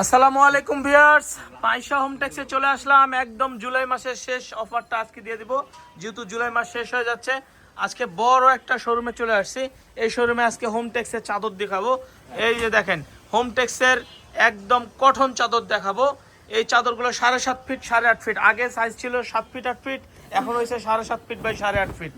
আসসালামু আলাইকুম viewers. Paisa home ট্যাক্সে চলে আসলাম। একদম জুলাই মাসের শেষ অফারটা আজকে দিয়ে দিব। যেহেতু জুলাই মাস শেষ হয়ে যাচ্ছে, আজকে বড় একটা শোরুমে চলে আসছি। এই শোরুমে আজকে হোম ট্যাক্সের চাদর দেখাবো। এই যে দেখেন, হোম ট্যাক্সের একদম কঠন চাদর দেখাবো। এই চাদরগুলো সাড়ে সাত ফিট, সাড়ে আট ফিট। আগে সাইজ ছিল সাত ফিট, আট ফিট। এখন হয়েছে সাড়ে সাত ফিট বাই সাড়ে আট ফিট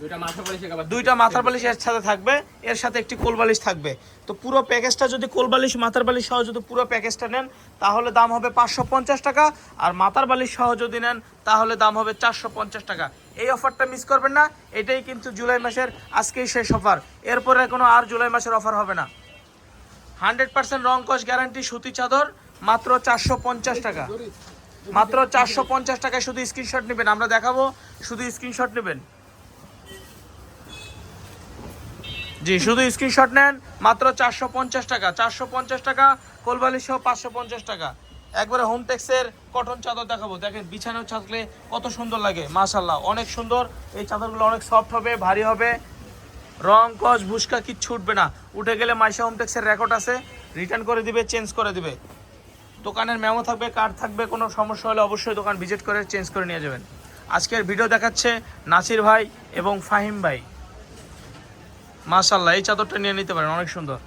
দুইটা মাথার বালিশ এর সাথে থাকবে এর সাথে একটি কোল বালিশ থাকবে। তো পুরো প্যাকেজটা যদি কোল বালিশ মাথার বালিশ সহ যদি পুরো প্যাকেজটা নেন তাহলে দাম হবে পাঁচশো পঞ্চাশ টাকা। আর মাথার বালিশ সহ যদি নেন তাহলে দাম হবে চারশো পঞ্চাশ টাকা। এই অফারটা মিস করবেন না এটাই কিন্তু জুলাই মাসের আজকেই শেষ অফার এরপরে কোনো আর জুলাই মাসের অফার হবে না। হান্ড্রেড পার্সেন্ট রং কস গ্যারান্টি সুতি চাদর মাত্র চারশো পঞ্চাশ টাকা। মাত্র চারশো পঞ্চাশ টাকায় শুধু স্ক্রিনশট নেবেন। আমরা দেখাবো, শুধু স্ক্রিনশট নেবেন। জি, শুধু স্ক্রিনশট নেন, মাত্র চারশো পঞ্চাশ টাকা। চারশো পঞ্চাশ টাকা, কোলবালি সহ পাঁচশো পঞ্চাশ টাকা। একবারে হোম টেক্সের কটন চাদর দেখাবো। দেখেন, বিছানো থাকলে কত সুন্দর লাগে মাশাল্লাহ অনেক সুন্দর। এই চাদরগুলো অনেক সফট হবে, ভারী হবে। রং কস ভুসকা, কিচ্ছু উঠবে না। উঠে গেলে মাইশা হোম টেক্সের রেকর্ড আছে। রিটার্ন করে দিবে চেঞ্জ করে দিবে। দোকানের মেমো থাকবে কার্ড থাকবে, কোনো সমস্যা হলে অবশ্যই দোকান ভিজিট করে চেঞ্জ করে নিয়ে যাবেন। আজকের ভিডিও দেখাচ্ছে নাসির ভাই এবং ফাহিম ভাই। মাশাল্লাহ এই চাদরটা নিয়ে নিতে পারেন, অনেক সুন্দর।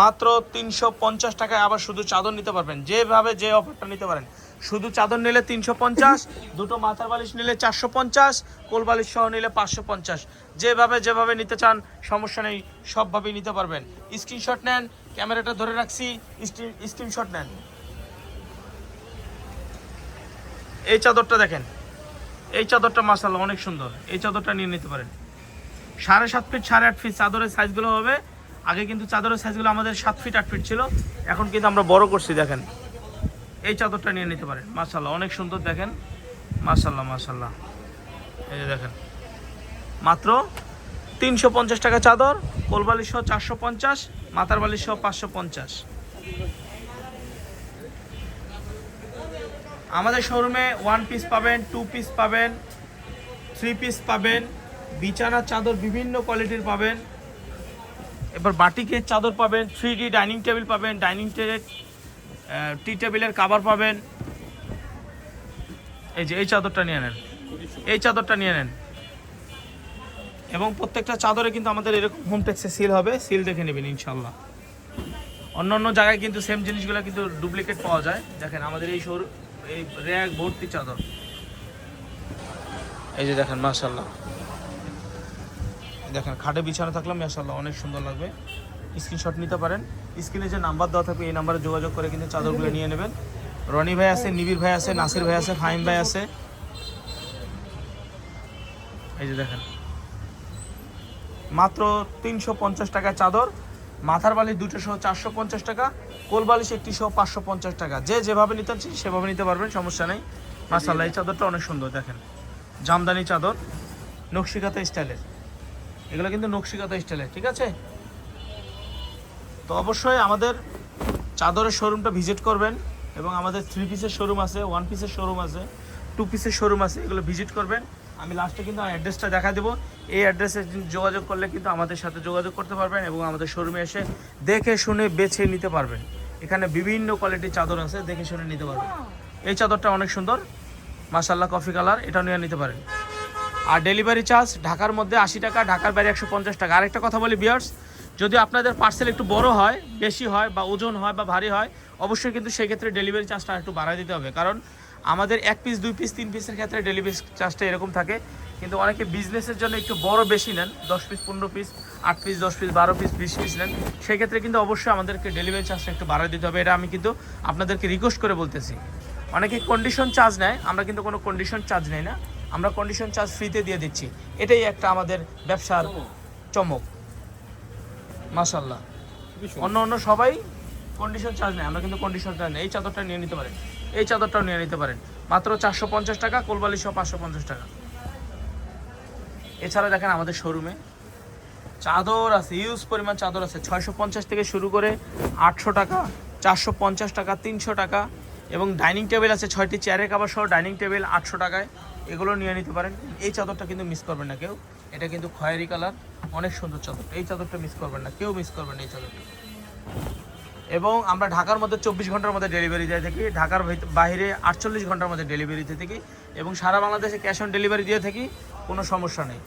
মাত্র তিনশো পঞ্চাশ টাকায় আবার শুধু চাদর নিতে পারবেন, যেভাবে যে অফারটা নিতে পারেন। শুধু চাদর নিলে তিনশো পঞ্চাশ, দুটো মাথার বালিশ নিলে চারশো পঞ্চাশ, কোল বালিশ সহ নিলে পাঁচশো পঞ্চাশ। যেভাবে যেভাবে নিতে চান, সমস্যা নেই, সবভাবেই নিতে পারবেন। স্ক্রিনশট নেন, ক্যামেরাটা ধরে রাখছি স্ক্রিনশট নেন। এই চাদরটা দেখেন। এই চাদরটা মাসাল্লাহ অনেক সুন্দর। এই চাদরটা নিয়ে নিতে পারেন। সাড়ে সাত ফিট সাড়ে আট ফিট চাদরের সাইজগুলো হবে। আগে কিন্তু চাদরের সাইজগুলো আমাদের সাত ফিট আট ফিট ছিল। এখন কিন্তু আমরা বড় করছি, দেখেন। এই চাদরটা নিয়ে নিতে পারেন। মাসাল্লাহ অনেক সুন্দর, দেখেন। মাসাল্লাহ মাসাল্লাহ এই যে দেখেন। মাত্র তিনশো পঞ্চাশ টাকা চাদর, কোলবালিশ চারশো পঞ্চাশ মাথার বালিশ পাঁচশো পঞ্চাশ। আমাদের শোরুমে ওয়ান পিস পাবেন টু পিস পাবেন থ্রি পিস পাবেন, বিছানার চাদর বিভিন্ন কোয়ালিটির পাবেন। এবার বাটিকের চাদর পাবেন থ্রি ডি ডাইনিং টেবিল পাবেন ডাইনিং টেবিল টি টেবিলের কাভার পাবেন। এই যে, এই চাদরটা নিয়ে নেন। এই চাদরটা নিয়ে নেন। এবং প্রত্যেকটা চাদরে কিন্তু আমাদের এরকম হোম টেক্সে সিল হবে সিল দেখে নেবেন ইনশাল্লাহ অন্য অন্য জায়গায় কিন্তু সেম জিনিসগুলো কিন্তু ডুপ্লিকেট পাওয়া যায়। দেখেন, আমাদের এই শোর এই র্যাক ভর্তি চাদর। এই যে দেখেন মাশাল্লাহ দেখেন, খাটে বিছানা থাকলে মাশাল্লাহ অনেক সুন্দর লাগবে। স্ক্রিনশট নিতে পারেন। স্ক্রিনে যে নাম্বার দেওয়া থাকবে, এই নাম্বারে যোগাযোগ করে কিন্তু চাদরগুলো নিয়ে নেবেন। রনি ভাই আছে নিবির ভাই আছে, নাসির ভাই আছে, ফাহিম ভাই আছে। এই যে দেখেন। মাত্র তিনশো পঞ্চাশ টাকা চাদর, মাথার বালিশ দুটো সহ চারশো পঞ্চাশ টাকা। কোল বালিশ একটি সহ পাঁচশো পঞ্চাশ টাকা। যে যেভাবে নিতে চাচ্ছি সেভাবে নিতে পারবেন, সমস্যা নেই। মাসাল্লাহ এই চাদরটা অনেক সুন্দর, দেখেন। জামদানি চাদর, নকশিকাতা স্টাইলের। এগুলো কিন্তু নকশিকাতা স্টাইলের, ঠিক আছে? তো অবশ্যই আমাদের চাদরের শোরুমটা ভিজিট করবেন এবং আমাদের থ্রি পিসের শোরুম আছে, ওয়ান পিসের শোরুম আছে, টু পিসের শোরুম আছে, এগুলো ভিজিট করবেন। আমি লাস্টে কিন্তু অ্যাড্রেসটা দেখা দেবো। এই অ্যাড্রেসে যোগাযোগ করলে কিন্তু আমাদের সাথে যোগাযোগ করতে পারবেন এবং আমাদের শোরুমে এসে দেখে শুনে বেছে নিতে পারবেন। এখানে বিভিন্ন কোয়ালিটির চাদর আছে, দেখে শুনে নিতে পারবেন। এই চাদরটা অনেক সুন্দর। মাসাল্লাহ কফি কালার এটা নিয়ে নিতে পারেন। আর ডেলিভারি চার্জ ঢাকার মধ্যে আশি টাকা, ঢাকার বাইরে একশো পঞ্চাশ টাকা। আরেকটা কথা বলি বিয়ার্স যদি আপনাদের পার্সেল একটু বড় হয়, বেশি হয় বা ওজন হয় বা ভারী হয়, অবশ্যই কিন্তু সেক্ষেত্রে ডেলিভারি চার্জটা একটু বাড়ায় দিতে হবে। কারণ আমাদের এক পিস দুই পিস তিন পিসের ক্ষেত্রে ডেলিভারি চার্জটা এরকম থাকে। কিন্তু অনেকে বিজনেসের জন্য একটু বড় বেশি নেন দশ পিস পনেরো পিস আট পিস দশ পিস বারো পিস বিশ পিস নেন। সেই ক্ষেত্রে কিন্তু অবশ্যই আমাদেরকে ডেলিভারি চার্জটা একটু বাড়ায় দিতে হবে। এটা আমি কিন্তু আপনাদেরকে রিকোয়েস্ট করে বলতেছি। অনেকে কন্ডিশন চার্জ নেয় আমরা কিন্তু কোনো কন্ডিশন চার্জ নেই না। আমরা কন্ডিশন চার্জ ফ্রিতে দিয়ে দিচ্ছি। এটাই একটা আমাদের ব্যবসার চমক। মাশাল্লাহ অন্য অন্য সবাই কন্ডিশন চার্জ নেয় আমরা কিন্তু কন্ডিশন চার্জ নেই। এই চাদরটা নিয়ে নিতে পারেন। এই চাদরটাও নিয়ে নিতে পারেন। মাত্র চারশো পঞ্চাশ টাকা কোলবালি সহ পাঁচশো পঞ্চাশ টাকা। এছাড়া দেখেন আমাদের শোরুমে চাদর আছে ইউজ পরিমাণ চাদর আছে, ছয়শো পঞ্চাশ থেকে শুরু করে আটশো টাকা, চারশো পঞ্চাশ টাকা, তিনশো টাকা এবং ডাইনিং টেবিল আছে, ছয়টি চেয়ারের কাবার সহ ডাইনিং টেবিল আটশো টাকায়। এগুলো নিয়ে নিতে পারেন। এই চাদরটা কিন্তু মিস করবেন না কেউ। এটা কিন্তু খয়েরি কালার, অনেক সুন্দর চাদর। এই চাদরটা মিস করবেন না, কেউ মিস করবেন এই চাদরটা। এবং আমরা ঢাকার মধ্যে চব্বিশ ঘণ্টার মধ্যে ডেলিভারি দিয়ে থাকি, ঢাকার বাইরে আটচল্লিশ ঘণ্টার মধ্যে ডেলিভারি দিয়ে থাকি এবং সারা বাংলাদেশে ক্যাশ অন ডেলিভারি দিয়ে থাকি, কোনো সমস্যা নেই।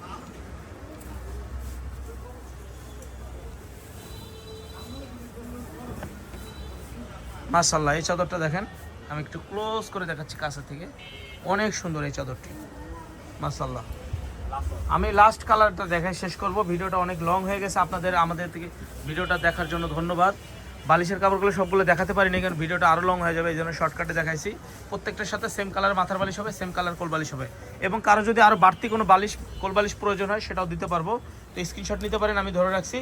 মার্শাল্লাহ এই চাদরটা দেখেন, আমি একটু ক্লোজ করে দেখাচ্ছি কাছে থেকে। অনেক সুন্দর এই চাদরটি। মার্শাল্লাহ আমি লাস্ট কালারটা দেখাই, শেষ করব। ভিডিওটা অনেক লং হয়ে গেছে। আপনাদের, আমাদের থেকে ভিডিওটা দেখার জন্য ধন্যবাদ। বালিশের কাপড়গুলো সবগুলো দেখাতে পারিনি, কারণ ভিডিওটা আরও লং হয়ে যাবে, এই জন্য শর্টকাটে দেখাইছি। প্রত্যেকটার সাথে সেম কালার মাথার বালিশ হবে সেম কালার কোল বালিশ হবে। এবং কারও যদি আরও বাড়তি কোনো বালিশ, কোল বালিশ প্রয়োজন হয়, সেটাও দিতে পারব। তো স্ক্রিনশট নিতে পারেন, আমি ধরে রাখছি।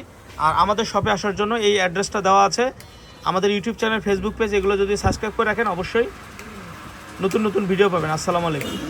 আর আমাদের শপে আসার জন্য এই অ্যাড্রেসটা দেওয়া আছে। আমাদের ইউটিউব চ্যানেল ফেসবুক পেজ এগুলো যদি সাবস্ক্রাইব করে রাখেন, অবশ্যই নতুন নতুন ভিডিও পাবেন। আসসালামু আলাইকুম।